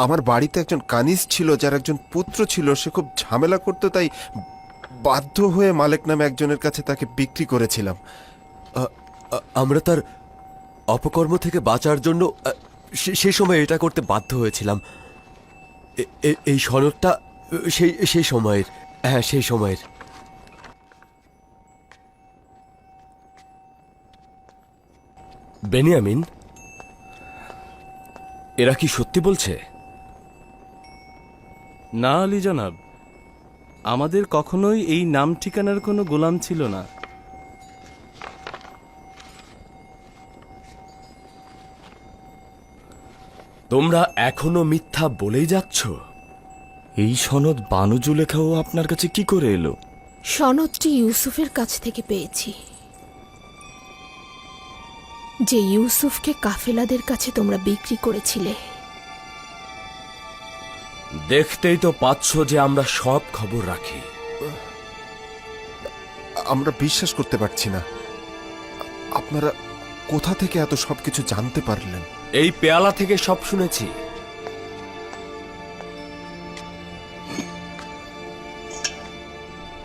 আমার বাড়িতে একজন কানিজ ছিল, যার একজন পুত্র ছিল, সে খুব ঝামেলা করতো, তাই বাধ্য হয়ে মালিক নামে একজনের কাছে তাকে বিক্রি করেছিলাম। আমরা তার অপকর্ম থেকে বাঁচার জন্য সে- সেই সময় এটা করতে বাধ্য হয়েছিলাম। এই সনদটা সেই সেই সময়ের হ্যাঁ সেই সময়ের। বেনিয়ামিন, এরা কি সত্যি বলছে? না আলী জনাব আমাদের কখনোই এই নাম ঠিকানার কোনো গোলাম ছিল না। তোমরা এখনও মিথ্যা বলেই যাচ্ছ? এই সনদ বানুজু লেখাও আপনার কাছে কি করে এলো? সনদটি ইউসুফের কাছ থেকে পেয়েছি। যে ইউসুফকে কাফেলাদের কাছে তোমরা বিক্রি করেছিলে দেখতেই তো পাচ্ছ যে আমরা সব খবর রাখি। আমরা বিশ্বাস করতে পারছি না। আপনারা কোথা থেকে এত সবকিছু জানতে পারলেন? এই পেয়ালা থেকে সব শুনেছি।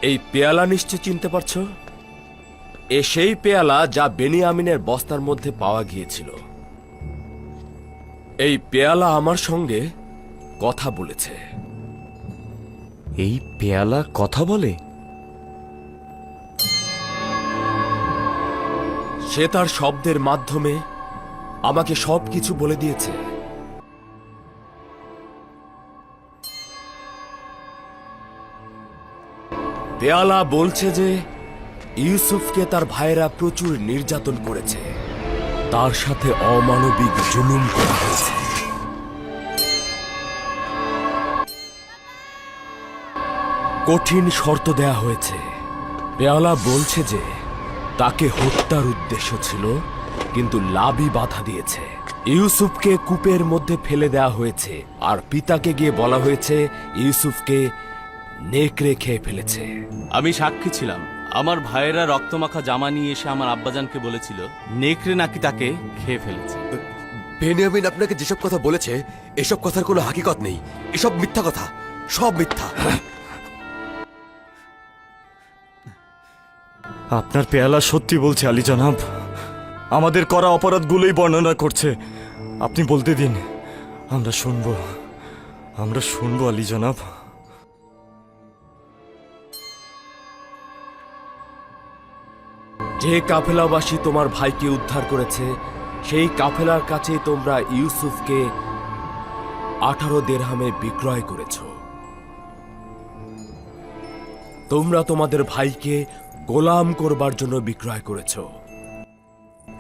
এই পেয়ালা নিশ্চয় চিনতে পারছ? এ সেই পেয়ালা যা বেনিয়ামিনের বস্তার মধ্যে পাওয়া গিয়েছিল। এই পেয়ালা আমার সঙ্গে কথা বলেছে। এই পেয়ালা কথা বলে? সে তার শব্দের মাধ্যমে আমাকে সবকিছু বলে দিয়েছে। পেয়ালা বলছে যে ইউসুফকে তার ভাইয়েরা প্রচুর নির্যাতন করেছে। তার সাথে অমানবিক জুলুম করা হয়েছে। কঠিন শর্ত দেয়া হয়েছে। পেয়ালা বলছে যে তাকে হত্যার উদ্দেশ্য ছিল কিন্তু লাভই বাধা দিয়েছে। ইউসুফকে কূপের মধ্যে ফেলে দেওয়া হয়েছে আর পিতাকে গিয়ে বলা হয়েছে ইউসুফকে নেকড়ে খেয়ে ফেলেছে। আমি সাক্ষী ছিলাম। আমার ভাইয়েরা রক্তমাখা জামা নিয়ে এসে আমার আব্বাজানকে বলেছিল নেকড়ে নাকি তাকে খেয়ে ফেলেছে। বেনিয়ামিন আপনাকে যেসব কথা বলেছে এসব কথার কোনো হাকিকত নেই। এসব মিথ্যা কথা। সব মিথ্যা। আপনার পেয়ালা সত্যি বলছে আলী জনাব। আমাদের করা অপরাধগুলোই বর্ণনা করছে। আপনি বলতে দিন, আমরা শুনব। আমরা শুনব আলী জনাব। যে কাফেলাবাসী তোমার ভাইকে উদ্ধার করেছে, সেই কাফেলার কাছে তোমরা ইউসুফকে আঠারো দেড়হামে বিক্রয় করেছ। তোমরা তোমাদের ভাইকে গোলাম করবার জন্য বিক্রয় করেছ।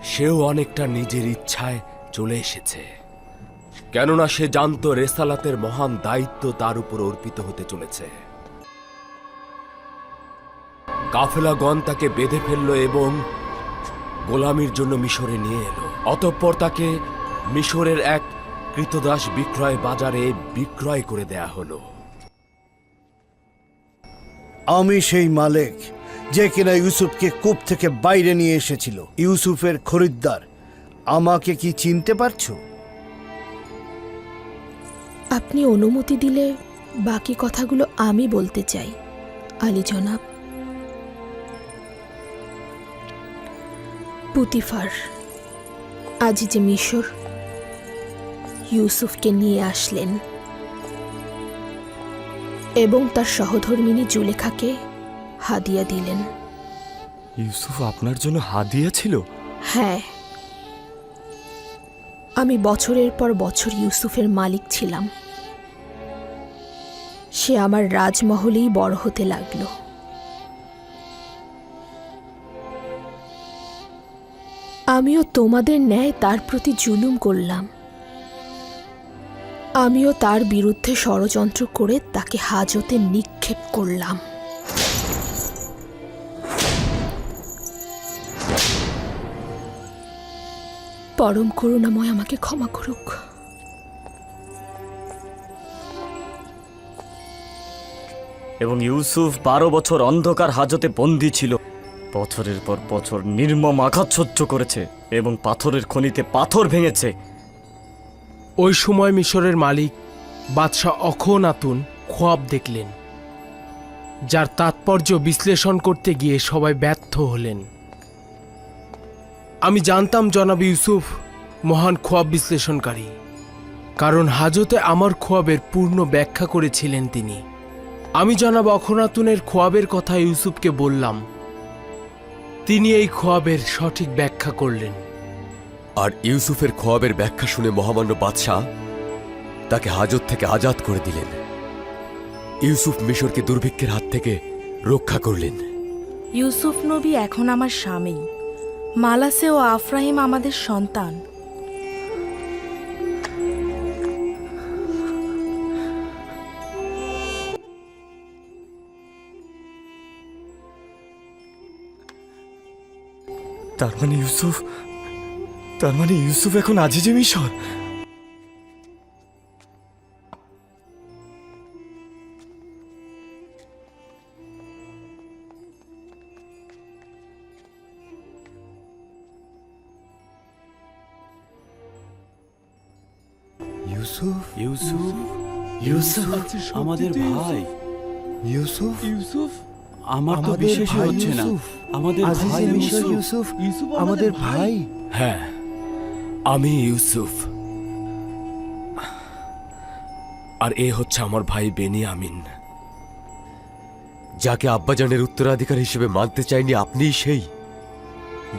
সেও অনেকটা নিজের ইচ্ছায় চলে এসেছে। কেননা সে জানতো রেসালাতের মহান দায়িত্ব তার উপর অর্পিত হতে চলেছে। কাফেলাগণ তাকে বেঁধে ফেলল এবং গোলামির জন্য মিশরে নিয়ে এলো। অতঃপর তাকে মিশরের এক কৃতদাস বিক্রয় বাজারে বিক্রয় করে দেয়া হলো। আমি সেই মালিক। যে কিনা ইউসুফকে কূপ থেকে বাইরে নিয়ে এসেছিল। ইউসুফের খরিদ্দার, আমাকে কি চিনতে পারছ? আপনি অনুমতি দিলে বাকি কথাগুলো আমি বলতে চাই, আলী জনাব। পুতিফার, আজ যে মিশর, ইউসুফকে নিয়ে আসলেন এবং তার সহধর্মিনী জুলেখাকে হাদিয়া দিলেন। ইউসুফ আপনার জন্য হাদিয়া ছিল? হ্যাঁ। আমি বছরের পর বছর ইউসুফের মালিক ছিলাম। সে আমার রাজমহলেই বড় হতে লাগল। আমিও তোমাদের ন্যায় তার প্রতি জুলুম করলাম। আমিও তার বিরুদ্ধে ষড়যন্ত্র করে তাকে হাজতে নিক্ষেপ করলাম। পরম করুণাময় আমাকে ক্ষমা করুক। এবং ইউসুফ বারো বছর অন্ধকার হাজতে বন্দী ছিল। বছরের পর বছর নির্মম আঘাত সহ্য করেছে এবং পাথরের খনিতে পাথর ভেঙেছে। ওই সময় মিশরের মালিক বাদশাহ অখনাতুন খোয়াব দেখলেন যার তাৎপর্য বিশ্লেষণ করতে গিয়ে সবাই ব্যর্থ হলেন। আমি জানতাম জনাব ইউসুফ মহান খোয়াব বিশ্লেষণকারী কারণ হাজতে আমার খোয়াবের পূর্ণ ব্যাখ্যা করেছিলেন তিনি। আমি জনাব অখনাতুনের খোয়াবের কথা ইউসুফকে বললাম। তিনি এই খোয়াবের সঠিক ব্যাখ্যা করলেন। আর ইউসুফের খোয়াবের ব্যাখ্যা শুনে মহামান্য বাদশাহ তাকে হাজত থেকে আজাদ করে দিলেন। ইউসুফ মিশরকে দুর্ভিক্ষের হাত থেকে রক্ষা করলেন। ইউসুফ নবী এখন আমার স্বামী। মালাসে ও আফ্রাহিম আমাদের সন্তান। তার মানে ইউসুফ তার মানে ইউসুফ এখন আজিজে মিশর? ইউসুফ আমাদের ভাই। ইউসুফ? ইউসুফ? আমার তো বিশ্বাসই হচ্ছে না। আমাদের ভাই ইউসুফ। আমাদের ভাই? হ্যাঁ আমি ইউসুফ। আর এ হচ্ছে আমার ভাই বেনিয়ামিন। যাকে আব্বাজানের উত্তরাধিকার হিসেবে মানতে চাইনি আপনিই সেই।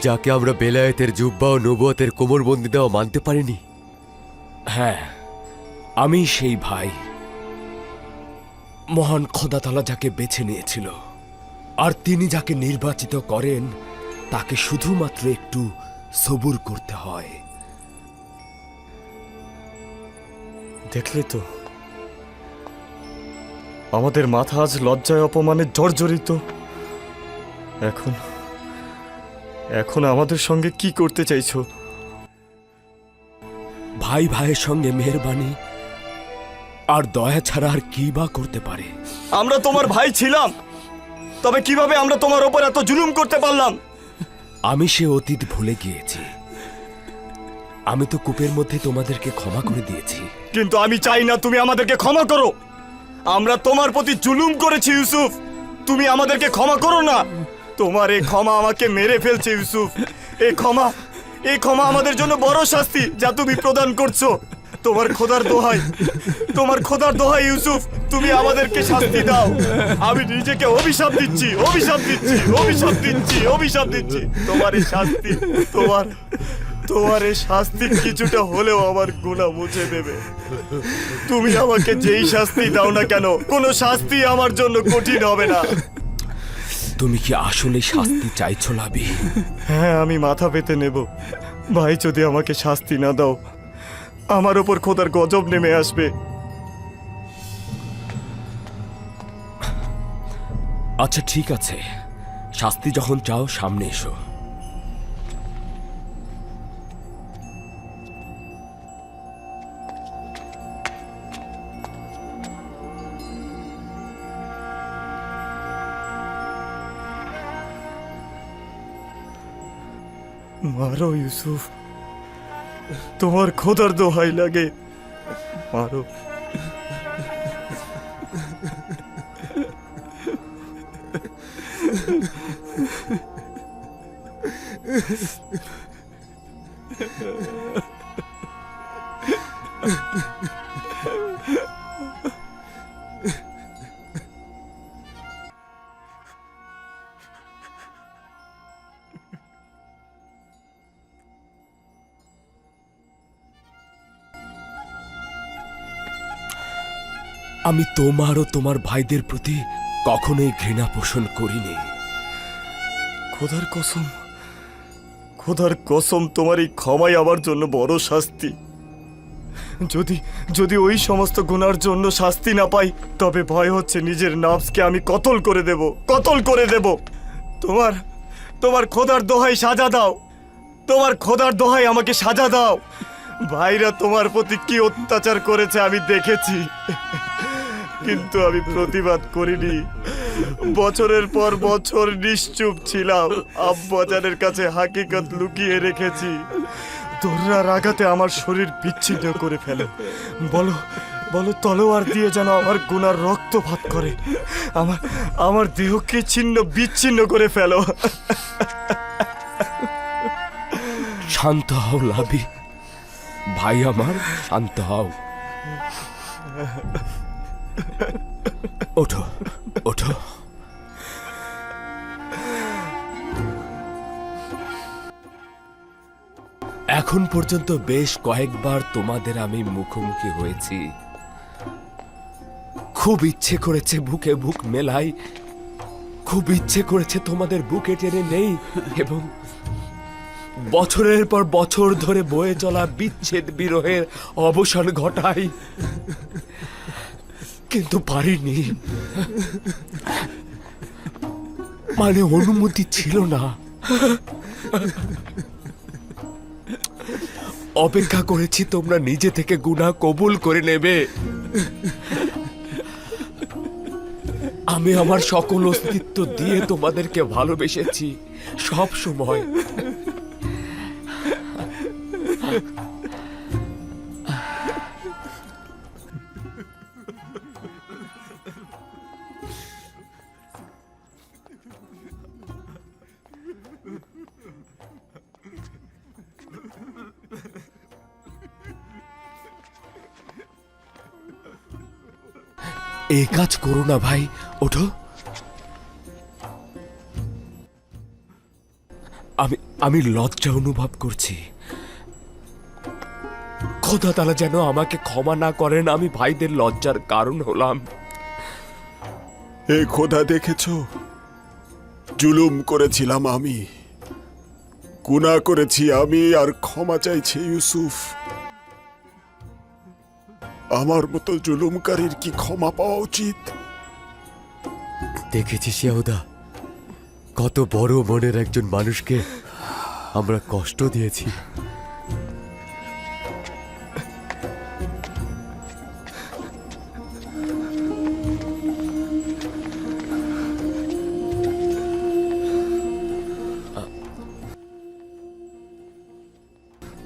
যাকে আমরা বেলায়েতের জুব্বা ও নবুয়াতের কোমরবন্দি দেওয়া মানতে পারিনি। হ্যাঁ আমি সেই ভাই। মহান খোদাতালা যাকে বেছে নিয়েছিল। আর তিনি যাকে নির্বাচিত করেন তাকে শুধুমাত্র একটু সবুর করতে হয়। দেখলে তো আমাদের মাথা আজ লজ্জায় অপমানে জর্জরিত। এখন এখন আমাদের সঙ্গে কি করতে চাইছো? ভাই ভাইয়ের সঙ্গে মেহরবানি আর দয়া ছাড়া আর কি বা করতে পারে? আমরা তোমার ভাই ছিলাম। তবে কীভাবে আমরা তোমার ওপর এত জুলুম করতে পারলাম? আমি সে অতীত ভুলে গিয়েছি। আমি তো কূপের মধ্যে তোমাদেরকে ক্ষমা করে দিয়েছি। কিন্তু আমি চাই না তুমি আমাদেরকে ক্ষমা করো। আমরা তোমার প্রতি জুলুম করেছি ইউসুফ। তুমি আমাদেরকে ক্ষমা করো না। তোমার এই ক্ষমা আমাকে মেরে ফেলছে ইউসুফ। এই ক্ষমা এই ক্ষমা আমাদের জন্য বড় শাস্তি যা তুমি প্রদান করছ। তোমার খোদার দোহাই। তোমার খোদার দোহাই ইউসুফ তুমি আমাদেরকে শাস্তি দাও। আমি নিজেকে অভিশাপ দিচ্ছি অভিশাপ দিচ্ছি অভিশাপ দিচ্ছি অভিশাপ দিচ্ছি। তোমার এই শাস্তি তোমার তোমার এই শাস্তি কিছুটা হলেও আমার গুণা মুছে দেবে। তুমি আমাকে যেই শাস্তি দাও না কেন কোনো শাস্তি আমার জন্য কঠিন হবে না। তুমি কি আসলে শাস্তি চাইছো লাবি? হ্যাঁ আমি মাথা পেতে নেব। ভাই যদি আমাকে শাস্তি না দাও আমার ওপর খোদার গজব নেমে আসবে। আচ্ছা ঠিক আছে। শাস্তি যখন চাও সামনে এসো। মারো ইউসুফ। তোমার খোদার দোহাই লাগে। মারো। আমি তোমার ও তোমার ভাইদের প্রতি কখনোই ঘৃণা পোষণ করিনি। খোদার কসম খোদার কসম, তোমার এই ক্ষমাই আমার জন্য বড় শাস্তি। যদি যদি ওই সমস্ত গুনার জন্য শাস্তি না পাই, তবে ভয় হচ্ছে নিজের নাফসকে আমি কতল করে দেব, কতল করে দেব। তোমার তোমার খোদার দোহাই সাজা দাও। তোমার খোদার দোহাই আমাকে সাজা দাও। ভাইরা তোমার প্রতি কি অত্যাচার করেছে আমি দেখেছি। কিন্তু আমি প্রতিবাদ করিনি। বছরের পর বছর নিশ্চুপ ছিলাম। আব্বাজানের কাছে হাকিকত লুকিয়ে রেখেছি। তোররা রাগাতে আমার শরীর বিচ্ছিন্ন করে ফেলে। বলো বলো, তলোয়ার দিয়ে যেন আমার গুনার রক্তপাত করে। আমার আমার দেহকে ছিন্ন, বিচ্ছিন্ন করে ফেলো। শান্ত হও, লাভি। ভাই আমার, শান্ত হও। ওঠো ওঠো। এখন পর্যন্ত বেশ কয়েকবার তোমাদের আমি মুখোমুখি হয়েছি। খুব ইচ্ছে করেছে বুকে বুক মেলাই। খুব ইচ্ছে করেছে তোমাদের বুকে টেনে নেই এবং বছরের পর বছর ধরে বয়ে চলা বিচ্ছেদ বিরহের অবসান ঘটাই। কিন্তু পারিনি। মানে অনুমতি ছিল না। অপেক্ষা করেছি তোমরা নিজে থেকে গুনাহ কবুল করে নেবে। আমি আমার সকল অস্তিত্ব দিয়ে তোমাদেরকে ভালোবেসেছি। সব সময়। কাজ করো না ভাই, ওঠো। আমি আমি লজ্জা অনুভব করছি। খোদা তালা যেন আমাকে ক্ষমা না করেন, আমি ভাইদের লজ্জার কারণ হলাম। এ খোদা, দেখেছ? জুলুম করেছিলাম আমি। গুনাহ করেছি আমি, আর ক্ষমা চাইছে ইউসুফ। আমার মতো জুলুমকারীর কি ক্ষমা পাওয়া উচিত? দেখেছিস ইয়াহুদা কত বড় মনের একজন মানুষকে আমরা কষ্ট দিয়েছি।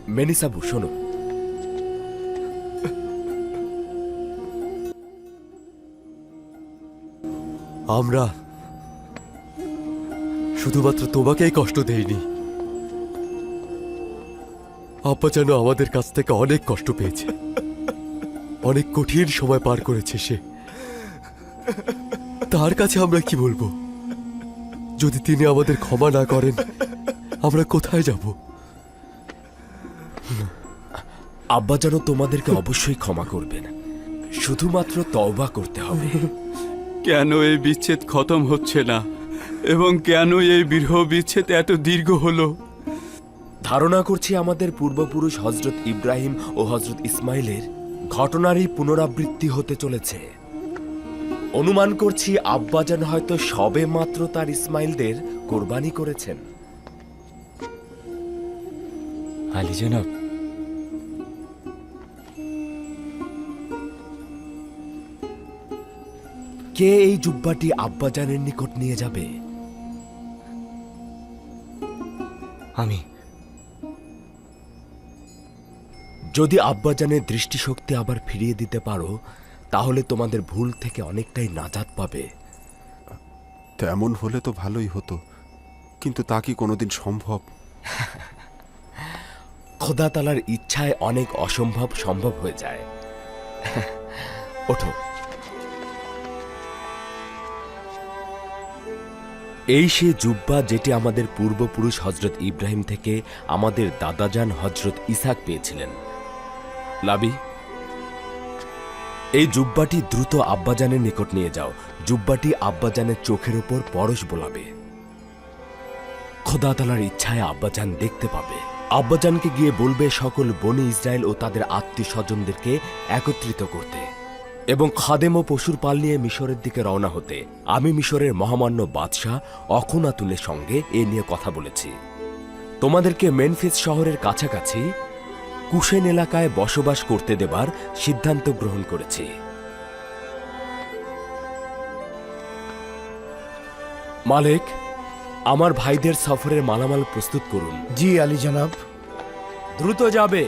মেনিসাবু শোনো। আমরা শুধুমাত্র তোমাকেই কষ্ট দেইনি। আব্বা যেন আমাদের কাছ থেকে অনেক কষ্ট পেয়েছে। অনেক কঠিন সময় পার করেছে সে। তার কাছে আমরা কি বলব? যদি তিনি আমাদের ক্ষমা না করেন, আমরা কোথায় যাব? আব্বা যেন তোমাদেরকে অবশ্যই ক্ষমা করবেন। শুধুমাত্র তওবা করতে হবে। কেন এই বিচ্ছেদ খতম হচ্ছে না? এবং কেন এই বিরহ বিচ্ছেদ এত দীর্ঘ হলো? ধারণা করছি আমাদের পূর্বপুরুষ হজরত ইব্রাহিম ও হজরত ইসমাইলের ঘটনারই পুনরাবৃত্তি হতে চলেছে। অনুমান করছি আব্বাজান হয়তো সবে মাত্র তার ইসমাইলদের কোরবানি করেছেন। আলী জনাব কে এই জুব্বাটি আব্বাজানের নিকট নিয়ে যাবে? আমি। যদি আব্বাজানের দৃষ্টিশক্তি আবার ফিরিয়ে দিতে পারো তাহলে তোমাদের ভুল থেকে অনেকটাই নাজাত পাবে। তেমন হলে তো ভালোই হতো কিন্তু তা কি কোনোদিন সম্ভব? খোদা তালার ইচ্ছায় অনেক অসম্ভব সম্ভব হয়ে যায়। ওঠো। এই সে জুব্বা যেটি আমাদের পূর্বপুরুষ হজরত ইব্রাহিম থেকে আমাদের দাদাজান হজরত ইসাক পেয়েছিলেন। লাবি, এই জুব্বাটি দ্রুত আব্বাজানের নিকট নিয়ে যাও। জুব্বাটি আব্বাজানের চোখের ওপর পরশ বোলাবে। খোদা তালার ইচ্ছায় আব্বাজান দেখতে পাবে। আব্বাজানকে গিয়ে বলবে, সকল বনি ইসরায়েল ও তাদের আত্মীয় স্বজনদেরকে একত্রিত করতে। এবং খাদেম ও পশুর পাল নিয়ে মিশরের দিকে রওনা হতে আমি মিশরের মহামান্য বাদশাহ অখুনাতুনের সঙ্গে এ নিয়ে কথা বলেছি। তোমাদেরকে মেনফিস শহরের কাছাকাছি কুশেন এলাকায় বসবাস করতে দেবার সিদ্ধান্ত গ্রহণ করেছি। মালিক আমার ভাইদের সফরের মালামাল প্রস্তুত করুন। জি আলী জনাব। দ্রুত যাবে।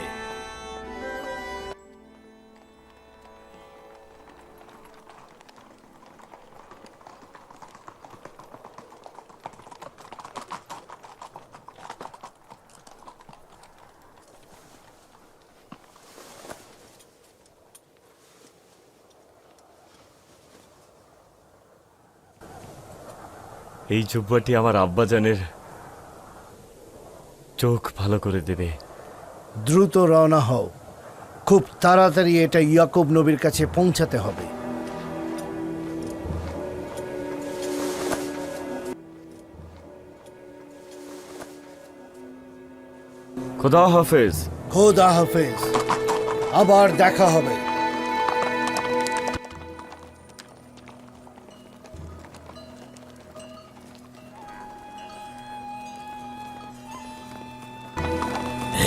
এই জুব্বাটি আমার আব্বাজানের। চোখ ভালো করে দেবে। দ্রুত রওনা হও। খুব তাড়াতাড়ি এটা ইয়াকুব নবীর কাছে পৌঁছাতে হবে। খোদা হাফেজ। খোদা হাফেজ। আবার দেখা হবে।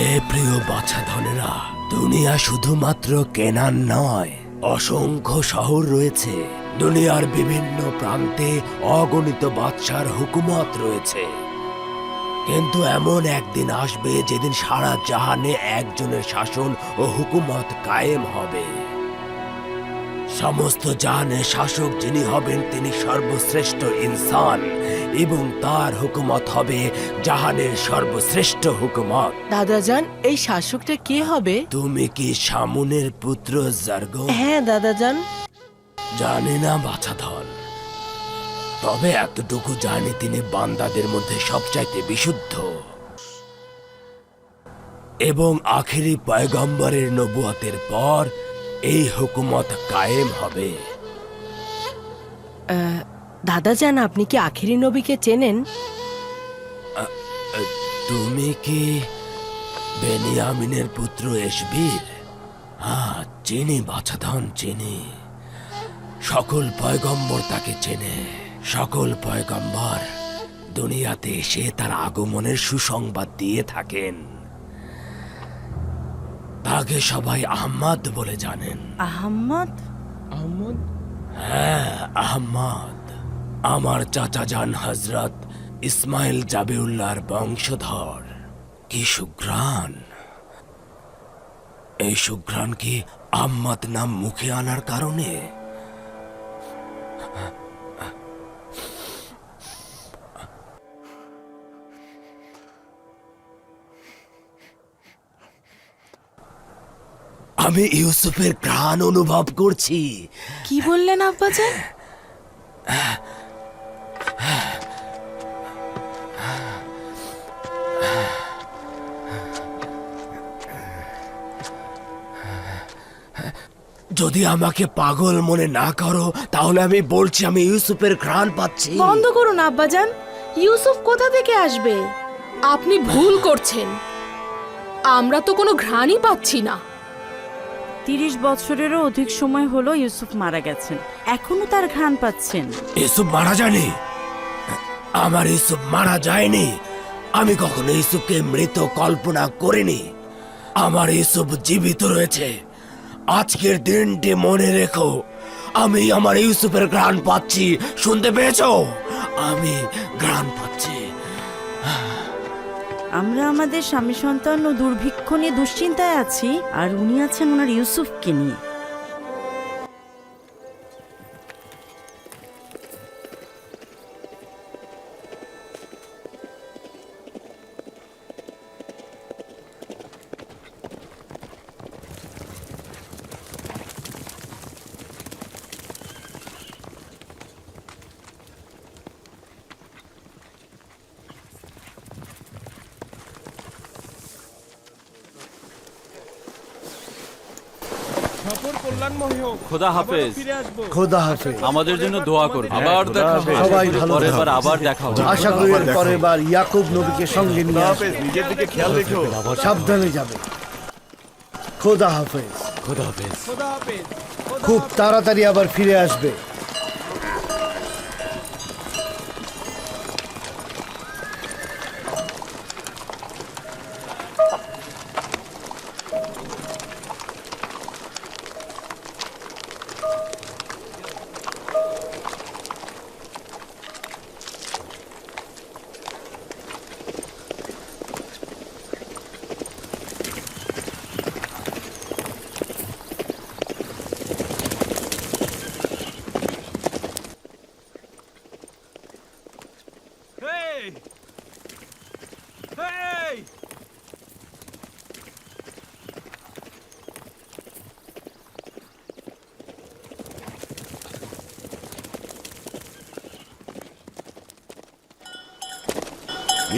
হে প্রিয় বাছাধনেরা দুনিয়া শুধুমাত্র কেনার নয়, অসংখ্য শহর রয়েছে। দুনিয়ার বিভিন্ন প্রান্তে অগণিত বাদশার হুকুমত রয়েছে। কিন্তু এমন একদিন আসবে যেদিন সারা জাহানে একজনের শাসন ও হুকুমত কায়েম হবে। সমস্ত জাহানের শাসক যিনি হবেন, তিনি সর্বশ্রেষ্ঠ ইনসান। এবং তার হুকুমত হবে জাহানের সর্বশ্রেষ্ঠ হুকুমত। দাদাজান এই শাসকটা কে হবে? তুমি কি সামুনের পুত্র জার্গ? হ্যাঁ দাদাজান। জানি না বাছাধন তবে এতটুকু জানি তিনি বান্দাদের মধ্যে সবচাইতে বিশুদ্ধ। এবং আখেরি পয়গম্বরের নবুয়াতের পর এই হুকুমত কায়েম হবে। দাদাজান আপনি কি আখেরি নবীকে চেনেন? তুমি কি বেনিয়ামিনের পুত্র এসবির হ্যাঁ চিনি বাছাধন চিনি। সকল পয়গম্বর তাকে চেনে। সকল পয়গম্বর দুনিয়াতে এসে তার আগমনের সুসংবাদ দিয়ে থাকেন। তাকে সবাই আহম্মদ বলে জানেন। আহম্মদ? আহমদ হ্যাঁ আহম্মদ। আমার চাচা যান হজরত ইসমাইল জাবিউল্লাহর বংশধর। কি সুঘ্রাণ। এই সুঘ্রাণ কি আহম্মদ নাম মুখে আনার কারণে? আমি ইউসুফের প্রাণ অনুভব করছি। কি বললেন আব্বাজান? যদি আমাকে পাগল মনে না করো তাহলে আমি বলছি আমি ইউসুফের ঘ্রাণ পাচ্ছি। বন্ধ করুন আব্বাজান। ইউসুফ কোথা থেকে আসবে? আপনি ভুল করছেন। আমরা তো কোনো ঘ্রাণই পাচ্ছি না। তিরিশ বছরেরও অধিক সময় হলো ইউসুফ মারা গেছেন। এখনও তার ঘ্রাণ পাচ্ছেন। ইউসুফ মারা যায়নি? আমার ইউসুফ মারা যায়নি। আমি কখনো ইউসুফকে মৃত কল্পনা করিনি। আমার ইউসুফ জীবিত রয়েছে। আজকের দিনটি মনে রেখো। আমি আমার ইউসুফের ঘ্রাণ পাচ্ছি। শুনতে পেয়েছ? আমি ঘ্রাণ পাচ্ছি। আমরা আমাদের স্বামী সন্তান ও দুর্ভিক্ষ নিয়ে দুশ্চিন্তায় আছি, আর উনি আছেন ওনার ইউসুফকে নিয়ে। খোদা হাফেজ। খোদা হাফেজ। আমাদের জন্য দোয়া করবে আবার দেখা হবে। সবাই ভালো পরের বার আবার দেখা হবে। আশা করি পরের বার ইয়াকুব নবীকে সঙ্গে নিয়ে আসবে। নিজের দিকে খেয়াল রেখো। সাবধানে যাবে। খোদা হাফেজ। খোদা হাফেজ। খোদা হাফেজ। খুব তাড়াতাড়ি আবার ফিরে আসবে।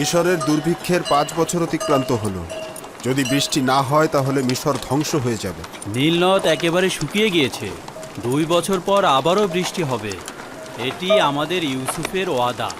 মিশরের দুর্ভিক্ষের পাঁচ বছর অতিক্রান্ত হলো। যদি বৃষ্টি না হয়, তাহলে মিশর ধ্বংস হয়ে যাবে। নীলনদ একেবারে শুকিয়ে গিয়েছে। দুই বছর পর আবারও বৃষ্টি হবে। এটি আমাদের ইউসুফের ওয়াদা।